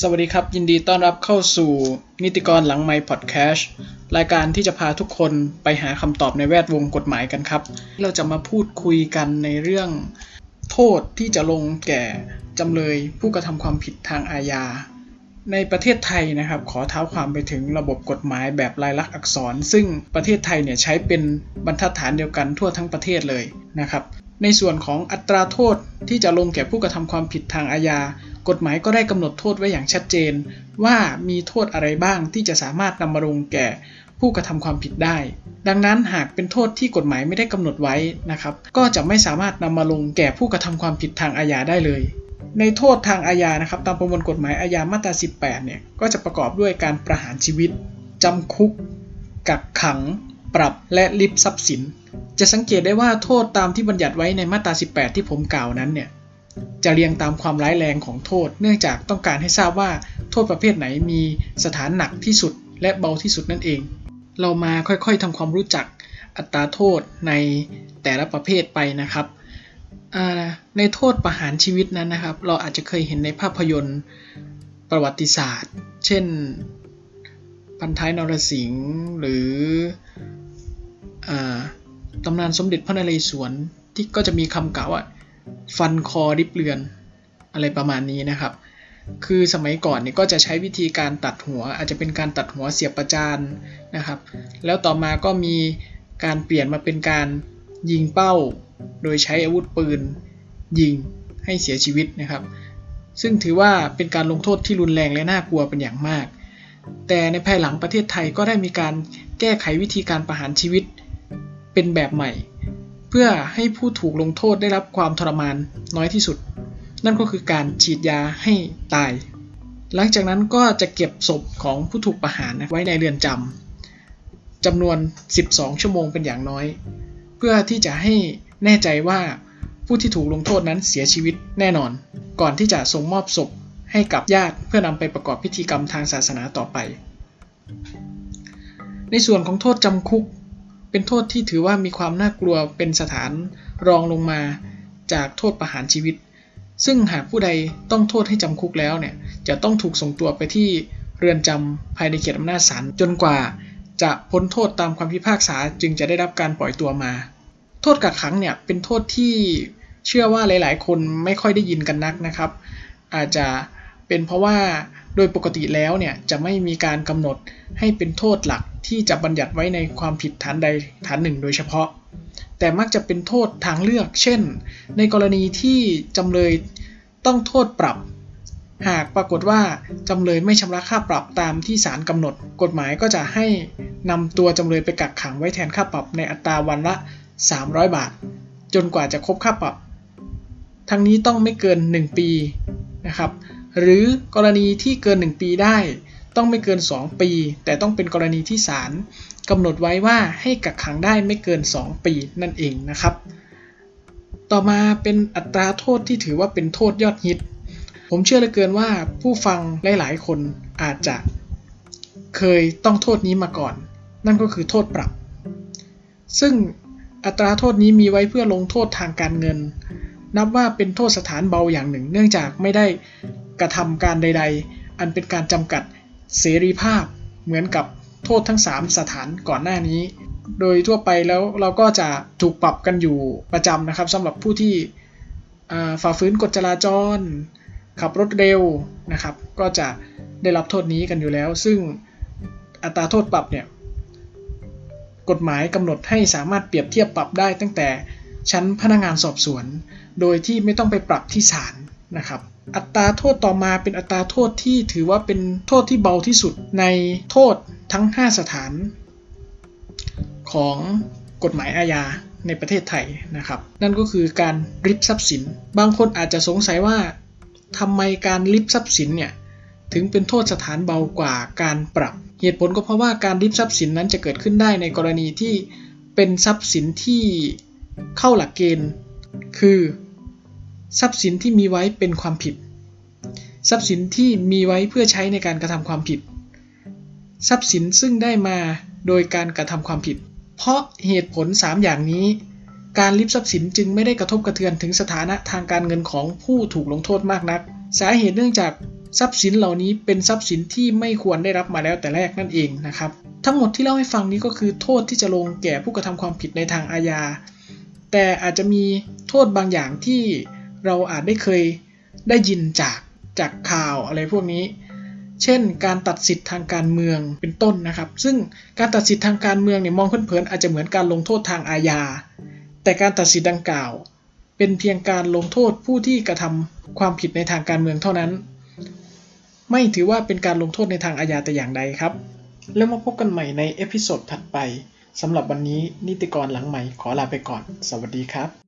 สวัสดีครับ ยินดีต้อนรับเข้าสู่นิติกรหลังไมค์พอดแคสต์รายการที่จะพาทุกคนไปหาคำตอบในแวดวงกฎหมายกันครับ เราจะมาพูดคุยกันในเรื่อง โทษที่จะลงแก่จำเลยผู้กระทำความผิดทางอาญา ในประเทศไทยนะครับ ขอเท้าความไปถึงระบบกฎหมายแบบลายลักษณ์อักษร ซึ่งประเทศไทยเนี่ยใช้เป็นบรรทัดฐานเดียวกันทั่วทั้งประเทศเลยนะครับในส่วนของอัตราโทษที่จะลงแก่ผู้กระทำความผิดทางอาญา กฎหมายก็ได้กำหนดโทษไว้อย่างชัดเจน ว่ามีโทษอะไรบ้างที่จะสามารถนำมาลงแก่ผู้กระทำความผิดได้ ดังนั้นหากเป็นโทษที่กฎหมายไม่ได้กำหนดไว้นะครับ ก็จะไม่สามารถนำมาลงแก่ผู้กระทำความผิดทางอาญาได้เลย ในโทษทางอาญานะครับ ตามประมวลกฎหมายอาญามาตรา 18 เนี่ย ก็จะประกอบด้วยการประหารชีวิตจำคุก กักขัง ปรับและลิบทรัพย์สิน จะสังเกตได้ว่าโทษตามที่บัญญัติไว้ในมาตรา 18 ที่ผมกล่าวนั้นเนี่ย จะเรียงตามความร้ายแรงของโทษ เนื่องจากต้องการให้ทราบว่าโทษประเภทไหนมีสถานหนักที่สุดและเบาที่สุดนั่นเอง เรามาค่อยๆทำความรู้จักอัตราโทษในแต่ละประเภทไปนะครับ ในโทษประหารชีวิตนั้นนะครับ เราอาจจะเคยเห็นในภาพยนตร์ประวัติศาสตร์ เช่น พันท้ายนรสิงห์หรืออตำนานสมเด็จพระนเรศวรที่ก็จะมีคำกล่าวว่า ฟันคอริบเรือน อะไรประมาณนี้นะครับ คือสมัยก่อนเนี่ยก็จะใช้วิธีการตัดหัว อาจจะเป็นการตัดหัวเสียบประจานนะครับ แล้วต่อมาก็มีการเปลี่ยนมาเป็นการยิงเป้า โดยใช้อาวุธปืน ยิงให้เสียชีวิตนะครับ ซึ่งถือว่าเป็นการลงโทษที่รุนแรงและน่ากลัวเป็นอย่างมาก แต่ในภายหลังประเทศไทยก็ได้มีการแก้ไขวิธีการประหารชีวิตเป็นแบบใหม่ เพื่อให้ผู้ถูกลงโทษได้รับความทรมานน้อยที่สุด นั่นก็คือการฉีดยาให้ตาย หลังจากนั้นก็จะเก็บศพของผู้ถูกประหารไว้ในเรือนจำจำนวน 12 ชั่วโมงเป็นอย่างน้อย เพื่อที่จะให้แน่ใจว่าผู้ที่ถูกลงโทษนั้นเสียชีวิตแน่นอน ก่อนที่จะส่งมอบศพให้กับญาติเพื่อนำไปประกอบพิธีกรรมทางศาสนาต่อไป ในส่วนของโทษจำคุก เป็นโทษที่ถือว่ามีความน่ากลัวเป็นสถานรองลงมาจากโทษประหารชีวิต ซึ่งหากผู้ใดต้องโทษให้จำคุกแล้วเนี่ยจะต้องถูกส่งตัวไปที่เรือนจำภายในเขตอำนาจศาลจนกว่า จะพ้นโทษตามความพิพากษาจึงจะได้รับการปล่อยตัวมา โทษกักขังเนี่ยเป็นโทษที่เชื่อว่าหลาย ๆ คนไม่ค่อยได้ยินกันนักนะครับ อาจจะ เป็นเพราะว่าโดยปกติแล้วเนี่ยจะไม่มีการกำหนดให้เป็นโทษหลักที่จะบัญญัติไว้ในความผิดฐานใดฐานหนึ่ง โดยเฉพาะ แต่มักจะเป็นโทษทางเลือก เช่น ในกรณีที่จำเลยต้องโทษปรับ หากปรากฏว่าจำเลยไม่ชำระค่าปรับตามที่ศาลกำหนด กฎหมายก็จะให้นำตัวจำเลยไปกักขังไว้แทนค่าปรับในอัตราวันละ 300 บาท จนกว่าจะครบค่าปรับ ทั้งนี้ต้องไม่เกิน 1 ปีนะครับ หรือกรณีที่เกิน 1 ปีได้ ต้องไม่เกิน 2 ปี แต่ต้องเป็นกรณีที่ศาลกำหนดไว้ว่าให้กักขังได้ไม่เกิน 2 ปีนั่นเองนะครับ ต่อมาเป็นอัตราโทษที่ถือว่าเป็นโทษยอดฮิต ผมเชื่อเหลือเกินว่าผู้ฟังหลายๆ คนอาจจะ เคยต้องโทษนี้มาก่อน นั่นก็คือโทษปรับ ซึ่งอัตราโทษนี้มีไว้เพื่อลงโทษทางการเงิน นับว่าเป็นโทษสถานเบาอย่างหนึ่ง เนื่องจากไม่ได้ กระทำการใด ๆ อันเป็นการจำกัดเสรีภาพเหมือนกับโทษทั้ง 3 สถานก่อนหน้านี้ โดยทั่วไปแล้วเราก็จะถูกปรับกันอยู่ประจำนะครับสำหรับผู้ที่ฝ่าฝืนกฎจราจร ขับรถเร็วนะครับ ก็จะได้รับโทษนี้กันอยู่แล้ว ซึ่งอัตราโทษปรับเนี่ยกฎหมายกำหนดให้สามารถเปรียบเทียบปรับได้ตั้งแต่ชั้นพนักงานสอบสวน โดยที่ไม่ต้องไปปรับที่ศาลนะครับ อัตราโทษต่อมาเป็นอัตราโทษที่ถือว่าเป็นโทษที่เบาที่สุดในโทษทั้ง 5 สถาน ของกฎหมายอาญาในประเทศไทยนะครับ นั่นก็คือการริบทรัพย์สิน บางคนอาจจะสงสัยว่าทำไมการริบทรัพย์สินเนี่ยถึงเป็นโทษสถานเบากว่าการปรับ เหตุผลก็เพราะว่าการริบทรัพย์สินนั้นจะเกิดขึ้นได้ในกรณีที่เป็นทรัพย์สินที่เข้าหลักเกณฑ์ คือ ทรัพย์สินที่มีไว้เป็นความผิด ทรัพย์สินที่มีไว้เพื่อใช้ในการกระทำความผิด ทรัพย์สินซึ่งได้มาโดยการกระทำความผิด เพราะเหตุผล 3 อย่างนี้ การริบทรัพย์สินจึงไม่ได้กระทบกระเทือนถึงสถานะทางการเงินของผู้ถูกลงโทษมากนัก สาเหตุเนื่องจากทรัพย์สินเหล่านี้เป็นทรัพย์สินที่ไม่ควรได้รับมาแล้วแต่แรกนั่นเองนะครับ ทั้งหมดที่เล่าให้ฟังนี้ก็คือโทษที่จะลงแก่ผู้กระทำความผิดในทางอาญา แต่อาจจะมีโทษบางอย่างที่ เราอาจได้เคยได้ยินจากจากข่าวอะไรพวกนี้ เช่น การตัดสิทธิ์ทางการเมืองเป็นต้นนะครับ ซึ่งการตัดสิทธิ์ทางการเมืองเนี่ยมองเผินๆอาจจะเหมือนการลงโทษทางอาญา แต่การตัดสิทธิ์ดังกล่าว เป็นเพียงการลงโทษผู้ที่กระทำความผิดในทางการเมืองเท่านั้น ไม่ถือว่าเป็นการลงโทษในทางอาญาแต่อย่างใดครับ แล้วมาพบกันใหม่ในเอพิโซดถัดไปสำหรับวันนี้นิติกรหลังใหม่ขอลาไปก่อน สวัสดีครับ